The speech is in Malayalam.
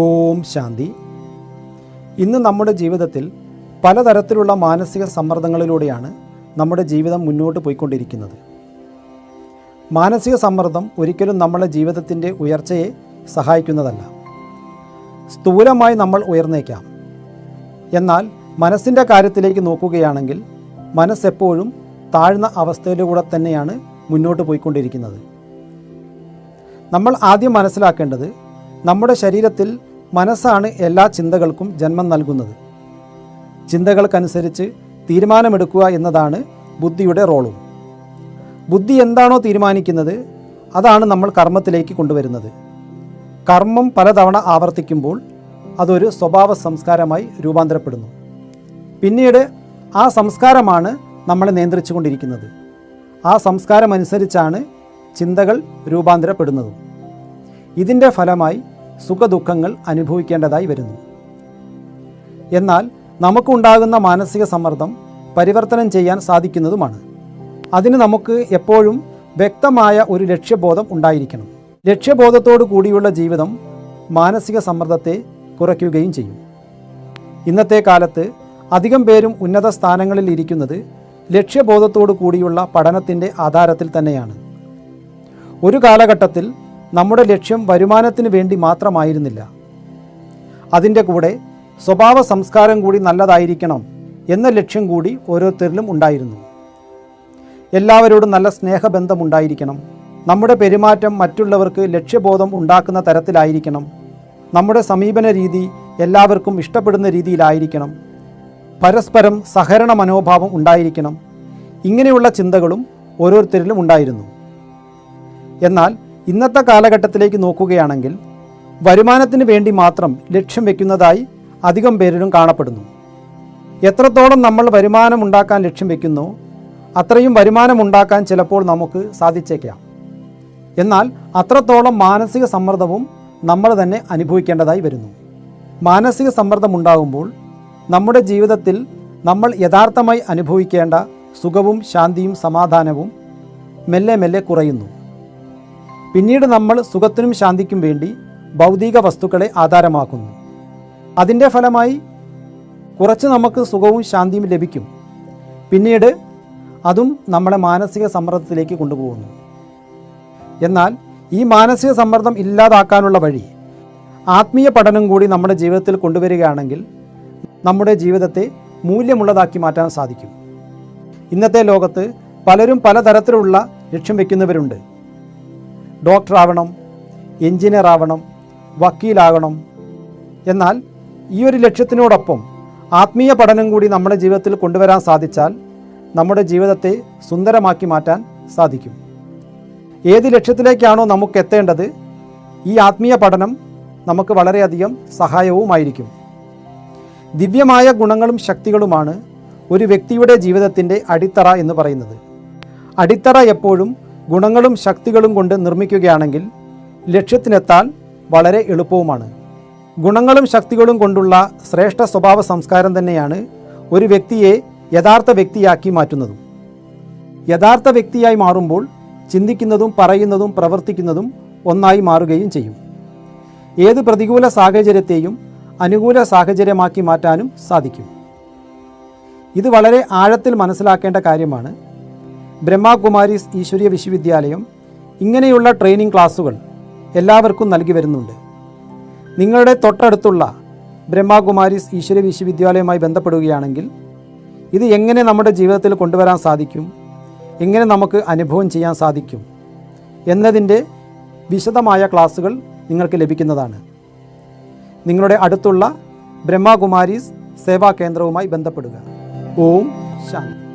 ഓം ശാന്തി. ഇന്ന് നമ്മുടെ ജീവിതത്തിൽ പലതരത്തിലുള്ള മാനസിക സമ്മർദ്ദങ്ങളിലൂടെയാണ് നമ്മുടെ ജീവിതം മുന്നോട്ട് പോയിക്കൊണ്ടിരിക്കുന്നത്. മാനസിക സമ്മർദ്ദം ഒരിക്കലും നമ്മളെ ജീവിതത്തിന്റെ ഉയർച്ചയെ സഹായിക്കുന്നതല്ല. സ്ഥൂലമായി നമ്മൾ ഉയർന്നേക്കാം. എന്നാൽ മനസ്സിന്റെ കാര്യത്തിലേക്ക് നോക്കുകയാണെങ്കിൽ മനസ്സെപ്പോഴും താഴ്ന്ന അവസ്ഥയിലൂടെ തന്നെയാണ് മുന്നോട്ട് പോയിക്കൊണ്ടിരിക്കുന്നത്. നമ്മൾ ആദ്യം മനസ്സിലാക്കേണ്ടത് നമ്മുടെ ശരീരത്തിൽ മനസ്സാണ് എല്ലാ ചിന്തകൾക്കും ജന്മം നൽകുന്നത്. ചിന്തകൾക്കനുസരിച്ച് തീരുമാനമെടുക്കുക എന്നതാണ് ബുദ്ധിയുടെ റോളും. ബുദ്ധി എന്താണോ തീരുമാനിക്കുന്നത് അതാണ് നമ്മൾ കർമ്മത്തിലേക്ക് കൊണ്ടുവരുന്നത്. കർമ്മം പലതവണ ആവർത്തിക്കുമ്പോൾ അതൊരു സ്വഭാവ സംസ്കാരമായി രൂപാന്തരപ്പെടുന്നു. പിന്നീട് ആ സംസ്കാരമാണ് നമ്മളെ നിയന്ത്രിച്ചു കൊണ്ടിരിക്കുന്നത് ആ സംസ്കാരമനുസരിച്ചാണ് ചിന്തകൾ രൂപാന്തരപ്പെടുന്നതും. ഇതിന്റെ ഫലമായി സുഖദുഃഖങ്ങൾ അനുഭവിക്കേണ്ടതായി വരുന്നു. എന്നാൽ നമുക്കുണ്ടാകുന്ന മാനസിക സമ്മർദ്ദം പരിവർത്തനം ചെയ്യാൻ സാധിക്കുന്നതുമാണ്. അതിന് നമുക്ക് എപ്പോഴും വ്യക്തമായ ഒരു ലക്ഷ്യബോധം ഉണ്ടായിരിക്കണം. ലക്ഷ്യബോധത്തോടു കൂടിയുള്ള ജീവിതം മാനസിക സമ്മർദ്ദത്തെ കുറയ്ക്കുകയും ചെയ്യും. ഇന്നത്തെ കാലത്ത് അധികം പേരും ഉന്നത സ്ഥാനങ്ങളിൽ ഇരിക്കുന്നത് ലക്ഷ്യബോധത്തോടു കൂടിയുള്ള പഠനത്തിന്റെ ആധാരത്തിൽ തന്നെയാണ്. ഒരു കാലഘട്ടത്തിൽ നമ്മുടെ ലക്ഷ്യം വരുമാനത്തിന് വേണ്ടി മാത്രമായിരുന്നില്ല. അതിന്റെ കൂടെ സ്വഭാവ സംസ്കാരം കൂടി നല്ലതായിരിക്കണം എന്ന ലക്ഷ്യം കൂടി ഓരോരുത്തരിലും ഉണ്ടായിരുന്നു. എല്ലാവരോടും നല്ല സ്നേഹബന്ധമുണ്ടായിരിക്കണം നമ്മുടെ പെരുമാറ്റം മറ്റുള്ളവർക്ക് ലക്ഷ്യബോധം ഉണ്ടാക്കുന്ന തരത്തിലായിരിക്കണം. നമ്മുടെ സമീപന രീതി എല്ലാവർക്കും ഇഷ്ടപ്പെടുന്ന രീതിയിലായിരിക്കണം. പരസ്പരം സഹകരണ മനോഭാവം ഉണ്ടായിരിക്കണം. ഇങ്ങനെയുള്ള ചിന്തകളും ഓരോരുത്തരിലും ഉണ്ടായിരുന്നു. എന്നാൽ ഇന്നത്തെ കാലഘട്ടത്തിലേക്ക് നോക്കുകയാണെങ്കിൽ വരുമാനത്തിന് വേണ്ടി മാത്രം ലക്ഷ്യം വെക്കുന്നതായി അധികം പേരിലും കാണപ്പെടുന്നു. എത്രത്തോളം നമ്മൾ വരുമാനം ഉണ്ടാക്കാൻ ലക്ഷ്യം വെക്കുന്നു അത്രയും വരുമാനം ഉണ്ടാക്കാൻ ചിലപ്പോൾ നമുക്ക് സാധിച്ചേക്കാം. എന്നാൽ അത്രത്തോളം മാനസിക സമ്മർദ്ദവും നമ്മൾ തന്നെ അനുഭവിക്കേണ്ടതായി വരുന്നു. മാനസിക സമ്മർദ്ദം ഉണ്ടാകുമ്പോൾ നമ്മുടെ ജീവിതത്തിൽ നമ്മൾ യഥാർത്ഥമായി അനുഭവിക്കേണ്ട സുഖവും ശാന്തിയും സമാധാനവും മെല്ലെ മെല്ലെ കുറയുന്നു. പിന്നീട് നമ്മൾ സുഖത്തിനും ശാന്തിക്കും വേണ്ടി ഭൗതിക വസ്തുക്കളെ ആധാരമാക്കുന്നു. അതിന്റെ ഫലമായി കുറച്ച് നമുക്ക് സുഖവും ശാന്തിയും ലഭിക്കും. പിന്നീട് അതും നമ്മളെ മാനസിക സമ്മർദ്ദത്തിലേക്ക് കൊണ്ടുപോകുന്നു. എന്നാൽ ഈ മാനസിക സമ്മർദ്ദം ഇല്ലാതാക്കാനുള്ള വഴി ആത്മീയ പഠനം കൂടി നമ്മുടെ ജീവിതത്തിൽ കൊണ്ടുവരികയാണെങ്കിൽ നമ്മുടെ ജീവിതത്തെ മൂല്യമുള്ളതാക്കി മാറ്റാൻ സാധിക്കും. ഇന്നത്തെ ലോകത്ത് പലരും പലതരത്തിലുള്ള ലക്ഷ്യം വയ്ക്കുന്നവരുണ്ട് ഡോക്ടർ ആവണം എഞ്ചിനീയർ ആവണം വക്കീലാകണം. എന്നാൽ ഈ ഒരു ലക്ഷ്യത്തിനോടൊപ്പം ആത്മീയ പഠനം കൂടി നമ്മുടെ ജീവിതത്തിൽ കൊണ്ടുവരാൻ സാധിച്ചാൽ നമ്മുടെ ജീവിതത്തെ സുന്ദരമാക്കി മാറ്റാൻ സാധിക്കും. ഏത് ലക്ഷ്യത്തിലേക്കാണോ നമുക്ക് എത്തേണ്ടത് ഈ ആത്മീയ പഠനം നമുക്ക് വളരെയധികം സഹായവുമായിരിക്കും. ദിവ്യമായ ഗുണങ്ങളും ശക്തികളുമാണ് ഒരു വ്യക്തിയുടെ ജീവിതത്തിന്റെ അടിത്തറ എന്ന് പറയുന്നത്. അടിത്തറ എപ്പോഴും ഗുണങ്ങളും ശക്തികളും കൊണ്ട് നിർമ്മിക്കുകയാണെങ്കിൽ ലക്ഷ്യത്തിനെത്താൻ വളരെ എളുപ്പവുമാണ്. ഗുണങ്ങളും ശക്തികളും കൊണ്ടുള്ള ശ്രേഷ്ഠ സ്വഭാവ സംസ്കാരം തന്നെയാണ് ഒരു വ്യക്തിയെ യഥാർത്ഥ വ്യക്തിയാക്കി മാറ്റുന്നതും. യഥാർത്ഥ വ്യക്തിയായി മാറുമ്പോൾ ചിന്തിക്കുന്നതും പറയുന്നതും പ്രവർത്തിക്കുന്നതും ഒന്നായി മാറുകയും ചെയ്യും. ഏത് പ്രതികൂല സാഹചര്യത്തെയും അനുകൂല സാഹചര്യമാക്കി മാറ്റാനും സാധിക്കും. ഇത് വളരെ ആഴത്തിൽ മനസ്സിലാക്കേണ്ട കാര്യമാണ്. ബ്രഹ്മകുമാരീസ് ഈശ്വരീയ വിശ്വവിദ്യാലയം ഇങ്ങനെയുള്ള ട്രെയിനിങ് ക്ലാസ്സുകൾ എല്ലാവർക്കും നൽകി വരുന്നുണ്ട്. നിങ്ങളുടെ തൊട്ടടുത്തുള്ള ബ്രഹ്മകുമാരീസ് ഈശ്വരീയ വിശ്വവിദ്യാലയവുമായി ബന്ധപ്പെടുകയാണെങ്കിൽ ഇത് എങ്ങനെ നമ്മുടെ ജീവിതത്തിൽ കൊണ്ടുവരാൻ സാധിക്കും? എങ്ങനെ നമുക്ക് അനുഭവം ചെയ്യാൻ സാധിക്കും? എന്നതിന്റെ വിശദമായ ക്ലാസ്സുകൾ നിങ്ങൾക്ക് ലഭിക്കുന്നതാണ്. നിങ്ങളുടെ അടുത്തുള്ള ബ്രഹ്മകുമാരീസ് സേവാ കേന്ദ്രവുമായി ബന്ധപ്പെടുക. ഓം ശാന്തി.